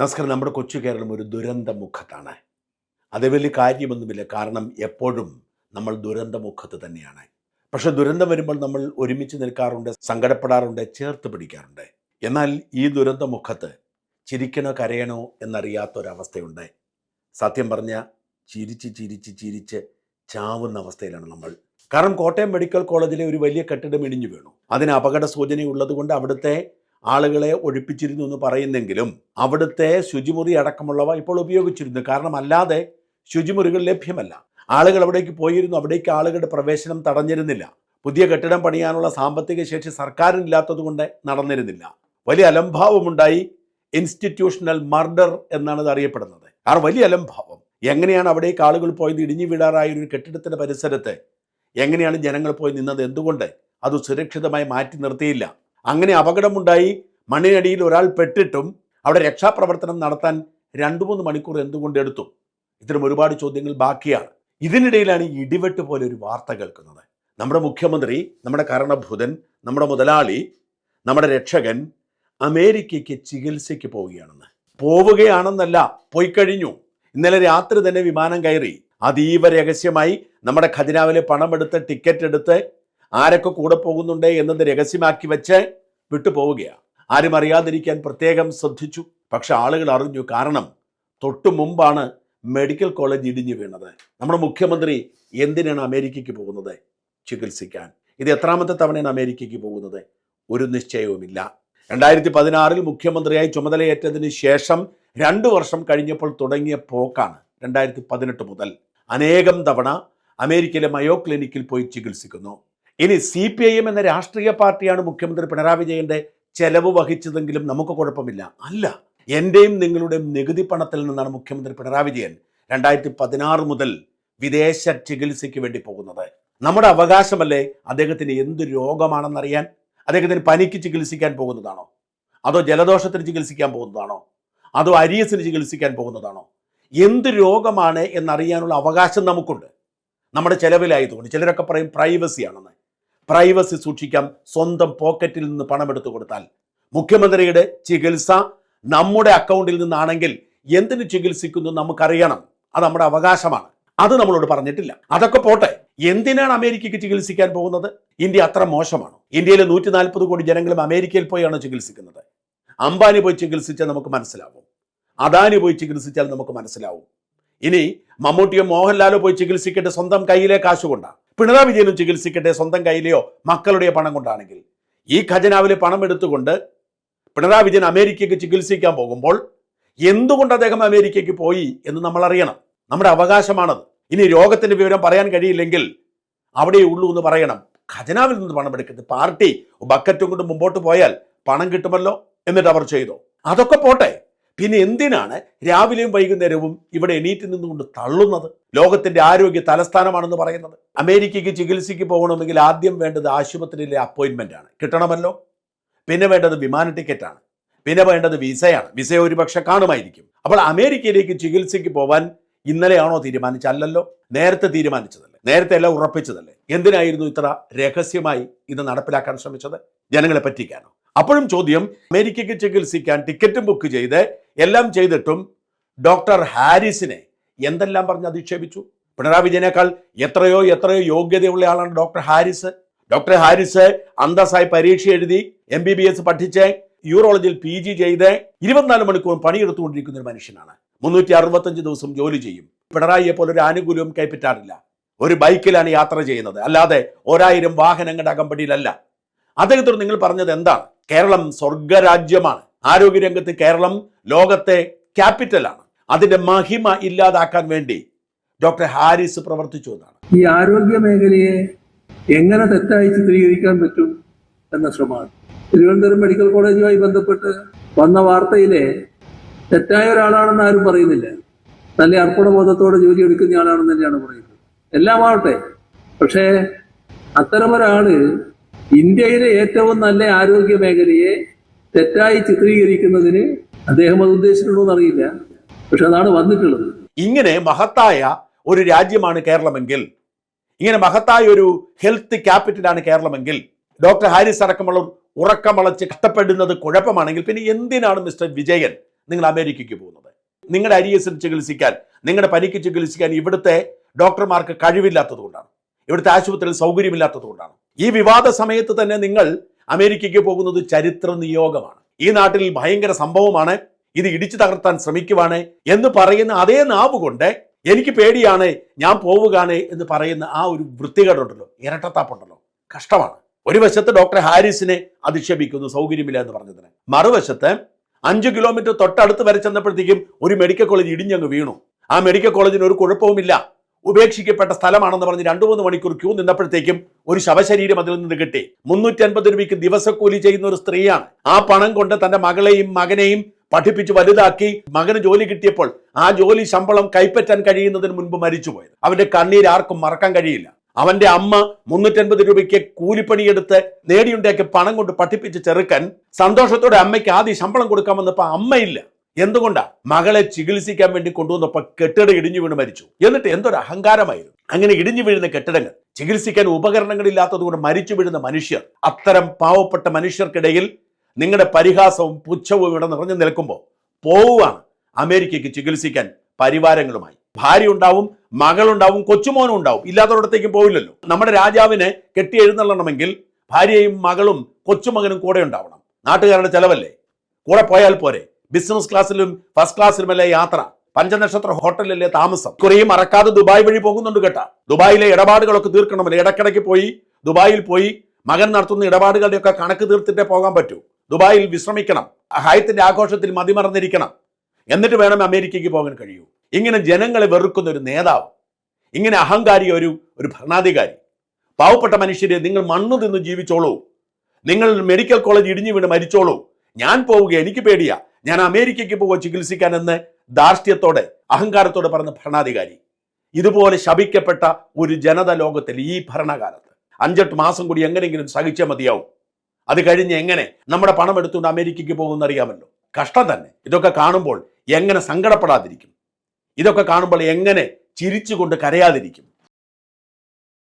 നമസ്കാരം. നമ്മുടെ കൊച്ചു കേരളം ഒരു ദുരന്ത മുഖത്താണ് അത് വലിയ കാര്യമൊന്നുമില്ല. കാരണം എപ്പോഴും നമ്മൾ ദുരന്ത മുഖത്ത് തന്നെയാണ്. പക്ഷെ ദുരന്തം വരുമ്പോൾ നമ്മൾ ഒരുമിച്ച് നിൽക്കാറുണ്ട് സങ്കടപ്പെടാറുണ്ട് ചേർത്ത് പിടിക്കാറുണ്ട്. എന്നാൽ ഈ ദുരന്ത മുഖത്ത് ചിരിക്കണോ കരയണോ എന്നറിയാത്തൊരവസ്ഥയുണ്ട്. സത്യം പറഞ്ഞ ചിരിച്ച് ചിരിച്ച് ചിരിച്ച് ചാവുന്ന അവസ്ഥയിലാണ് നമ്മൾ. കാരണം കോട്ടയം മെഡിക്കൽ കോളേജിലെ ഒരു വലിയ കെട്ടിടം ഇടിഞ്ഞു വീണു. അതിന് അപകട സൂചനയുള്ളത് കൊണ്ട് അവിടുത്തെ ആളുകളെ ഒഴിപ്പിച്ചിരുന്നു എന്ന് പറയുന്നെങ്കിലും അവിടുത്തെ ശുചിമുറി അടക്കമുള്ളവ ഇപ്പോൾ ഉപയോഗിച്ചിരുന്നു. കാരണം അല്ലാതെ ശുചിമുറികൾ ലഭ്യമല്ല. ആളുകൾ അവിടേക്ക് പോയിരുന്നു. അവിടേക്ക് ആളുകളുടെ പ്രവേശനം തടഞ്ഞിരുന്നില്ല. പുതിയ കെട്ടിടം പണിയാനുള്ള സാമ്പത്തിക ശേഷി സർക്കാരിനില്ലാത്തതുകൊണ്ട് നടന്നിരുന്നില്ല. വലിയ അലംഭാവമുണ്ടായി ഇൻസ്റ്റിറ്റ്യൂഷണൽ മർഡർ എന്നാണ് ഇത് അറിയപ്പെടുന്നത്. കാരണം വലിയ അലംഭാവം. എങ്ങനെയാണ് അവിടേക്ക് ആളുകൾ പോയത്? ഇടിഞ്ഞു വീടാറായ ഒരു കെട്ടിടത്തിന്റെ പരിസരത്ത് എങ്ങനെയാണ് ജനങ്ങൾ പോയി നിന്നത്? എന്തുകൊണ്ട് അത് സുരക്ഷിതമായി മാറ്റി നിർത്തിയില്ല? അങ്ങനെ അപകടമുണ്ടായി. മണ്ണിനടിയിൽ ഒരാൾ പെട്ടിട്ടും അവിടെ രക്ഷാപ്രവർത്തനം നടത്താൻ രണ്ടു മൂന്ന് മണിക്കൂർ എന്തുകൊണ്ട് എടുത്തു? ഇത്തരം ഒരുപാട് ചോദ്യങ്ങൾ ബാക്കിയാണ്. ഇതിനിടയിലാണ് ഇടിവെട്ട് പോലെ ഒരു വാർത്ത കേൾക്കുന്നത്. നമ്മുടെ മുഖ്യമന്ത്രി നമ്മുടെ കരണഭൂതൻ നമ്മുടെ മുതലാളി നമ്മുടെ രക്ഷകൻ അമേരിക്കയ്ക്ക് ചികിത്സയ്ക്ക് പോവുകയാണെന്ന്. പോവുകയാണെന്നല്ല പോയി കഴിഞ്ഞു ഇന്നലെ രാത്രി തന്നെ വിമാനം കയറി. അതീവ രഹസ്യമായി നമ്മുടെ ഖജനാവിലെ പണമെടുത്ത് ടിക്കറ്റ് എടുത്ത് ആരൊക്കെ കൂടെ പോകുന്നുണ്ട് എന്നത് രഹസ്യമാക്കി വെച്ച് വിട്ടു പോവുകയാണ് ആരും അറിയാതിരിക്കാൻ പ്രത്യേകം ശ്രദ്ധിച്ചു. പക്ഷെ ആളുകൾ അറിഞ്ഞു. കാരണം തൊട്ടു മുമ്പാണ് മെഡിക്കൽ കോളേജ് ഇടിഞ്ഞു വീണത്. നമ്മുടെ മുഖ്യമന്ത്രി എന്തിനാണ് അമേരിക്കയ്ക്ക് പോകുന്നത്? ചികിത്സിക്കാൻ. ഇത് എത്രാമത്തെ തവണയാണ് അമേരിക്കയ്ക്ക് പോകുന്നത്? ഒരു നിശ്ചയവുമില്ല. രണ്ടായിരത്തി പതിനാറിൽ മുഖ്യമന്ത്രിയായി ചുമതലയേറ്റതിന് ശേഷം രണ്ടു വർഷം കഴിഞ്ഞപ്പോൾ തുടങ്ങിയ പോക്കാണ് രണ്ടായിരത്തി പതിനെട്ട് മുതൽ. അനേകം തവണ അമേരിക്കയിലെ മയോ ക്ലിനിക്കിൽ പോയി ചികിത്സിക്കുന്നു. ഇനി സി പി ഐ എം എന്ന രാഷ്ട്രീയ പാർട്ടിയാണ് മുഖ്യമന്ത്രി പിണറായി വിജയന്റെ ചെലവ് വഹിച്ചതെങ്കിലും നമുക്ക് കുഴപ്പമില്ല. അല്ല എന്റെയും നിങ്ങളുടെയും നികുതി പണത്തിൽ നിന്നാണ് മുഖ്യമന്ത്രി പിണറായി വിജയൻ രണ്ടായിരത്തി പതിനാറ് മുതൽ വിദേശ ചികിത്സയ്ക്ക് വേണ്ടി പോകുന്നത്. നമ്മുടെ അവകാശമല്ലേ അദ്ദേഹത്തിന് എന്ത് രോഗമാണെന്നറിയാൻ? അദ്ദേഹത്തിന് പനിക്ക് ചികിത്സിക്കാൻ പോകുന്നതാണോ? അതോ ജലദോഷത്തിന് ചികിത്സിക്കാൻ പോകുന്നതാണോ? അതോ അരിയസിന് ചികിത്സിക്കാൻ പോകുന്നതാണോ? എന്ത് രോഗമാണ് എന്നറിയാനുള്ള അവകാശം നമുക്കുണ്ട്. നമ്മുടെ ചെലവിലായതുകൊണ്ട്. ചിലരൊക്കെ പറയും പ്രൈവസി ആണെന്ന് പ്രൈവസി സൂക്ഷിക്കാം. സ്വന്തം പോക്കറ്റിൽ നിന്ന് പണമെടുത്തു കൊടുത്താൽ. മുഖ്യമന്ത്രിയുടെ ചികിത്സ നമ്മുടെ അക്കൗണ്ടിൽ നിന്നാണെങ്കിൽ എന്തിനു ചികിത്സിക്കുന്നു നമുക്കറിയണം. അത് നമ്മുടെ അവകാശമാണ്. അത് നമ്മളോട് പറഞ്ഞിട്ടില്ല. അതൊക്കെ പോട്ടെ. എന്തിനാണ് അമേരിക്കയ്ക്ക് ചികിത്സിക്കാൻ പോകുന്നത്? ഇന്ത്യ അത്ര മോശമാണ്? ഇന്ത്യയിലെ നൂറ്റി നാൽപ്പത് കോടി ജനങ്ങളും അമേരിക്കയിൽ പോയാണ് ചികിത്സിക്കുന്നത്. അംബാനി പോയി ചികിത്സിച്ചാൽ നമുക്ക് മനസ്സിലാവും. അദാനി പോയി ചികിത്സിച്ചാൽ നമുക്ക് മനസ്സിലാവും. ഇനി മമ്മൂട്ടിയോ മോഹൻലാലോ പോയി ചികിത്സിക്കട്ടെ സ്വന്തം കയ്യിലെ കാശ് കൊണ്ടാണ് പിണറായി വിജയനും ചികിത്സിക്കട്ടെ സ്വന്തം കയ്യിലെയോ മക്കളുടെ പണം കൊണ്ടാണെങ്കിൽ. ഈ ഖജനാവിലെ പണം എടുത്തുകൊണ്ട് പിണറായി വിജയൻ അമേരിക്കയ്ക്ക് ചികിത്സിക്കാൻ പോകുമ്പോൾ എന്തുകൊണ്ട് അദ്ദേഹം അമേരിക്കയ്ക്ക് പോയി എന്ന് നമ്മൾ അറിയണം നമ്മുടെ അവകാശമാണത്. ഇനി രോഗത്തിന്റെ വിവരം പറയാൻ കഴിയില്ലെങ്കിൽ അവിടെ ഉള്ളൂ എന്ന് പറയണം. ഖജനാവിൽ നിന്ന് പണം എടുക്കരുത്. പാർട്ടി ബക്കറ്റും കൊണ്ട് മുമ്പോട്ട് പോയാൽ പണം കിട്ടുമല്ലോ എന്നിട്ട് അവർ ചെയ്തു. അതൊക്കെ പോട്ടെ. പിന്നെ എന്തിനാണ് രാവിലെയും വൈകുന്നേരവും ഇവിടെ എണീറ്റ് നിന്നുകൊണ്ട് തള്ളുന്നത്? ലോകത്തിന്റെ ആരോഗ്യ തലസ്ഥാനമാണെന്ന് പറയുന്നത്. അമേരിക്കയ്ക്ക് ചികിത്സയ്ക്ക് പോകണമെങ്കിൽ ആദ്യം വേണ്ടത് ആശുപത്രിയിലെ അപ്പോയിൻമെന്റ് ആണ്. കിട്ടണമല്ലോ? പിന്നെ വേണ്ടത് വിമാന ടിക്കറ്റാണ് പിന്നെ വേണ്ടത് വിസയാണ്. വിസ ഒരുപക്ഷെ കാണുമായിരിക്കും. അപ്പോൾ അമേരിക്കയിലേക്ക് ചികിത്സയ്ക്ക് പോവാൻ ഇന്നലെയാണോ തീരുമാനിച്ചല്ലല്ലോ? നേരത്തെ തീരുമാനിച്ചതല്ലേ? നേരത്തെ എല്ലാം ഉറപ്പിച്ചതല്ലേ? എന്തിനായിരുന്നു ഇത്ര രഹസ്യമായി ഇത് നടപ്പിലാക്കാൻ ശ്രമിച്ചത്? ജനങ്ങളെ പറ്റിക്കാനോ? അപ്പോഴും ചോദ്യം അമേരിക്കയ്ക്ക് ചികിത്സിക്കാൻ ടിക്കറ്റും ബുക്ക് ചെയ്ത് എല്ലാം ചെയ്തിട്ടും ഡോക്ടർ ഹാരിസിനെ എന്തെല്ലാം പറഞ്ഞ് അധിക്ഷേപിച്ചു? പിണറായി വിജയനേക്കാൾ എത്രയോ എത്രയോ യോഗ്യതയുള്ള ആളാണ് ഡോക്ടർ ഹാരിസ്. ഡോക്ടർ ഹാരിസ് അന്തസ്സായി പരീക്ഷ എഴുതി എം ബി ബി എസ് പഠിച്ച് യൂറോളജിയിൽ പി ജി ചെയ്ത് ഇരുപത്തിനാല് മണിക്കൂർ പണിയെടുത്തുകൊണ്ടിരിക്കുന്ന ഒരു മനുഷ്യനാണ്. മുന്നൂറ്റി അറുപത്തഞ്ച് ദിവസം ജോലി ചെയ്യും. പിണറായിയെ പോലെ ഒരു ആനുകൂല്യവും കൈപ്പറ്റാറില്ല. ഒരു ബൈക്കിലാണ് യാത്ര ചെയ്യുന്നത്. അല്ലാതെ ഒരായിരം വാഹനങ്ങളുടെ അകമ്പടിയിലല്ല. അദ്ദേഹത്തോട് നിങ്ങൾ പറഞ്ഞത് എന്താണ്? കേരളം സ്വർഗരാജ്യമാണ്. ആരോഗ്യരംഗത്ത് കേരളം ലോകത്തെ ക്യാപിറ്റലാണ്. അതിന്റെ മഹിമ ഇല്ലാതാക്കാൻ വേണ്ടി ഡോക്ടർ ഹാരിസ് പ്രവർത്തിച്ചു എന്നാണ്. ഈ ആരോഗ്യ മേഖലയെ എങ്ങനെ തെറ്റായി ചിത്രീകരിക്കാൻ പറ്റും എന്ന ശ്രമമാണ്. തിരുവനന്തപുരം മെഡിക്കൽ കോളേജുമായി ബന്ധപ്പെട്ട് വന്ന വാർത്തയിലെ തെറ്റായ ഒരാളാണെന്ന് ആരും പറയുന്നില്ല. നല്ല അർപ്പണബോധത്തോടെ ജോലി എടുക്കുന്ന ആളാണെന്ന് തന്നെയാണ് പറയുന്നത്. എല്ലാം ആവട്ടെ പക്ഷേ അത്തരമൊരാൾ ഇന്ത്യയിലെ ഏറ്റവും നല്ല ആരോഗ്യ മേഖലയെ തെറ്റായി ചിത്രീകരിക്കുന്നതിന് അദ്ദേഹം അത് ഉദ്ദേശിച്ചിട്ടുണ്ടോ എന്നറിയില്ല. പക്ഷെ അതാണ് വന്നിട്ടുള്ളത്. ഇങ്ങനെ മഹത്തായ ഒരു രാജ്യമാണ് കേരളമെങ്കിൽ ഇങ്ങനെ മഹത്തായ ഒരു ഹെൽത്ത് ക്യാപിറ്റലാണ് കേരളമെങ്കിൽ ഡോക്ടർ ഹാരിസ് അടക്കമുള്ള ഉറക്കമളച്ച് കഷ്ടപ്പെടുന്നത് കുഴപ്പമാണെങ്കിൽ പിന്നെ എന്തിനാണ് മിസ്റ്റർ വിജയൻ നിങ്ങൾ അമേരിക്കയ്ക്ക് പോകുന്നത്? നിങ്ങളുടെ അരിയസിന് ചികിത്സിക്കാൻ നിങ്ങളുടെ പനിക്ക് ചികിത്സിക്കാൻ ഇവിടുത്തെ ഡോക്ടർമാർക്ക് കഴിവില്ലാത്തത് കൊണ്ടാണ്. ഇവിടുത്തെ ആശുപത്രിയിൽ സൗകര്യമില്ലാത്തത് കൊണ്ടാണ്. ഈ വിവാദ സമയത്ത് തന്നെ നിങ്ങൾ അമേരിക്കയ്ക്ക് പോകുന്നത് ചരിത്ര നിയോഗമാണ്. ഈ നാട്ടിൽ ഭയങ്കര സംഭവമാണ്. ഇത് ഇടിച്ചു തകർത്താൻ ശ്രമിക്കുവാണ് എന്ന് പറയുന്ന അതേ നാവ് കൊണ്ട് എനിക്ക് പേടിയാണ് ഞാൻ പോവുകയാണ് എന്ന് പറയുന്ന ആ ഒരു വൃത്തികേടുണ്ടല്ലോ. ഇരട്ടത്താപ്പുണ്ടല്ലോ. കഷ്ടമാണ്. ഒരു വശത്ത് ഡോക്ടർ ഹാരിസിനെ അധിക്ഷേപിക്കുന്നു സൗകര്യമില്ല എന്ന് പറഞ്ഞതിന്. മറുവശത്ത് അഞ്ച് കിലോമീറ്റർ തൊട്ടടുത്ത് വരെ ചെന്നപ്പോഴത്തേക്കും ഒരു മെഡിക്കൽ കോളേജ് ഇടിഞ്ഞങ്ങ് വീണു. ആ മെഡിക്കൽ കോളേജിന് ഒരു കുഴപ്പവുമില്ല. ഉപേക്ഷിക്കപ്പെട്ട സ്ഥലമാണെന്ന് പറഞ്ഞ് രണ്ടു മൂന്ന് മണിക്കൂർ ക്യൂ നിന്നപ്പോഴത്തേക്കും ഒരു ശവശരീരം അതിൽ നിന്ന് കിട്ടി. മുന്നൂറ്റി അൻപത് രൂപയ്ക്ക് ദിവസക്കൂലി ചെയ്യുന്ന ഒരു സ്ത്രീയാണ്. ആ പണം കൊണ്ട് തന്റെ മകളെയും മകനെയും പഠിപ്പിച്ച് വലുതാക്കി മകന് ജോലി കിട്ടിയപ്പോൾ ആ ജോലി ശമ്പളം കൈപ്പറ്റാൻ കഴിയുന്നതിന് മുൻപ് മരിച്ചുപോയത്. അവന്റെ കണ്ണീർ ആർക്കും മറക്കാൻ കഴിയില്ല. അവന്റെ അമ്മ മുന്നൂറ്റൻപത് രൂപയ്ക്ക് കൂലിപ്പണിയെടുത്ത് നേടിയുണ്ടാക്കിയ പണം കൊണ്ട് പഠിപ്പിച്ച് ചെറുക്കൻ സന്തോഷത്തോടെ അമ്മയ്ക്ക് ആദ്യം ശമ്പളം കൊടുക്കാമെന്നപ്പോൾ അമ്മയില്ല. എന്തുകൊണ്ടാ മകളെ ചികിത്സിക്കാൻ വേണ്ടി കൊണ്ടുവന്നപ്പോ കെട്ടിടം ഇടിഞ്ഞു വീണ് മരിച്ചു? എന്നിട്ട് എന്തൊരു അഹങ്കാരമായിരുന്നു? അങ്ങനെ ഇടിഞ്ഞു വീഴുന്ന കെട്ടിടങ്ങൾ ചികിത്സിക്കാൻ ഉപകരണങ്ങളില്ലാത്തത് കൊണ്ട് മരിച്ചു വീഴുന്ന മനുഷ്യർ അത്തരം പാവപ്പെട്ട മനുഷ്യർക്കിടയിൽ നിങ്ങളുടെ പരിഹാസവും പുച്ഛവും ഇവിടെ നിറഞ്ഞു നിൽക്കുമ്പോൾ പോവുകയാണ് അമേരിക്കയ്ക്ക് ചികിത്സിക്കാൻ പരിവാരങ്ങളുമായി. ഭാര്യ ഉണ്ടാവും മകളുണ്ടാവും കൊച്ചുമോനും ഉണ്ടാവും. ഇല്ലാത്തവരിടത്തേക്കും പോവില്ലല്ലോ. നമ്മുടെ രാജാവിനെ കെട്ടി എഴുന്നള്ളണമെങ്കിൽ ഭാര്യയും മകളും കൊച്ചുമകനും കൂടെ ഉണ്ടാവണം. നാട്ടുകാരുടെ ചെലവല്ലേ? കൂടെ പോയാൽ പോരെ? ബിസിനസ് ക്ലാസ്സിലും ഫസ്റ്റ് ക്ലാസ്സിലുമല്ലേ യാത്ര? പഞ്ചനക്ഷത്ര ഹോട്ടലിലെ താമസം? കുറേ മറക്കാതെ ദുബായ് വഴി പോകുന്നുണ്ട് കേട്ടാ. ദുബായിലെ ഇടപാടുകളൊക്കെ തീർക്കണമല്ലോ? ഇടക്കിടയ്ക്ക് പോയി ദുബായിൽ പോയി മകൻ നടത്തുന്ന ഇടപാടുകളുടെയൊക്കെ കണക്ക് തീർത്തിട്ടേ പോകാൻ പറ്റൂ. ദുബായിൽ വിശ്രമിക്കണം ഹയത്തിന്റെ ആഘോഷത്തിൽ മതിമറന്നിരിക്കണം. എന്നിട്ട് വേണം അമേരിക്കയ്ക്ക് പോകാൻ കഴിയൂ. ഇങ്ങനെ ജനങ്ങളെ വെറുക്കുന്ന ഒരു നേതാവ് ഇങ്ങനെ അഹങ്കാരി ഒരു ഒരു ഭരണാധികാരി. പാവപ്പെട്ട മനുഷ്യരെ നിങ്ങൾ മണ്ണു തിന്ന് ജീവിച്ചോളൂ. നിങ്ങൾ മെഡിക്കൽ കോളേജ് ഇടിഞ്ഞു വീണ് മരിച്ചോളൂ. ഞാൻ പോവുക എനിക്ക് പേടിയാ. ഞാൻ അമേരിക്കയ്ക്ക് പോവുക ചികിത്സിക്കാൻ എന്ന് ധാർഷ്ട്യത്തോടെ അഹങ്കാരത്തോടെ പറഞ്ഞ ഭരണാധികാരി. ഇതുപോലെ ശപിക്കപ്പെട്ട ഒരു ജനത ലോകത്തിൽ ഈ ഭരണകാലത്ത് അഞ്ചെട്ട് മാസം കൂടി എങ്ങനെയെങ്കിലും സഹിച്ചാൽ മതിയാവും. അത് കഴിഞ്ഞ് എങ്ങനെ നമ്മുടെ പണം എടുത്തുകൊണ്ട് അമേരിക്കയ്ക്ക് പോകുമെന്ന് അറിയാമല്ലോ. കഷ്ടം തന്നെ. ഇതൊക്കെ കാണുമ്പോൾ എങ്ങനെ സങ്കടപ്പെടാതിരിക്കും. ഇതൊക്കെ കാണുമ്പോൾ എങ്ങനെ ചിരിച്ചുകൊണ്ട് കരയാതിരിക്കും.